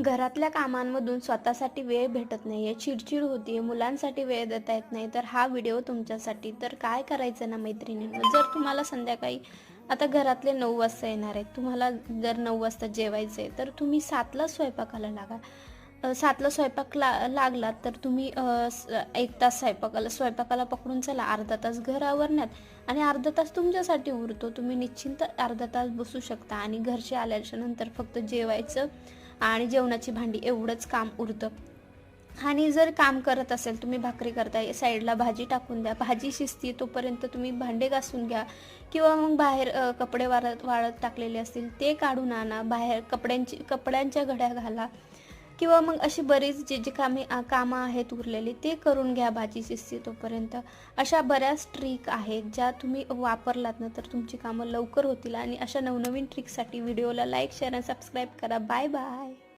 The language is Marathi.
घरातल्या कामांमधून स्वतःसाठी वेळ भेटत नाही आहे चिडचिड होती मुलांसाठी वेळ देता येत नाही. तर हा व्हिडिओ तुमच्यासाठी. तर काय करायचं ना मैत्रिणींनो? जर तुम्हाला संध्याकाळी आता घरातले नऊ वाजता येणार आहेत. तुम्हाला जर नऊ वाजता जेवायचं आहे तर तुम्ही सातला स्वयंपाकाला लागा. सातला स्वयंपाक ला लागला तर तुम्ही स- एक तास स्वयंपाकाला स्वयंपाकाला पकडून चला. अर्धा तास घर आवरण्यात आणि अर्धा तास तुमच्यासाठी उरतो. तुम्ही निश्चिंत अर्धा तास बसू शकता आणि घरचे आल्याच्यानंतर फक्त जेवायचं आणि जेवणाची भांडी एवढंच काम उरतं. आणि जर काम करत असेल तुम्ही भाकरी करताय साईडला भाजी टाकून द्या भाजी शिजती तोपर्यंत तुम्ही भांडे घासून घ्या किंवा मग बाहेर कपडे वाळत वाळत टाकलेले असतील ते काढून आणा बाहेर कपड्यांची कपड्यांच्या घड्या घाला. किंवा मग अशी बरीच जे जे कामे कामं आहेत उरलेली ते करून घ्या भाजी शिस्ती तोपर्यंत. अशा बऱ्याच ट्रिक आहेत ज्या तुम्ही वापरलात ना तर तुमची कामं लवकर होतील. आणि अशा नवनवीन ट्रिकसाठी व्हिडिओला लाईक शेअर आणि सबस्क्राईब करा. Bye bye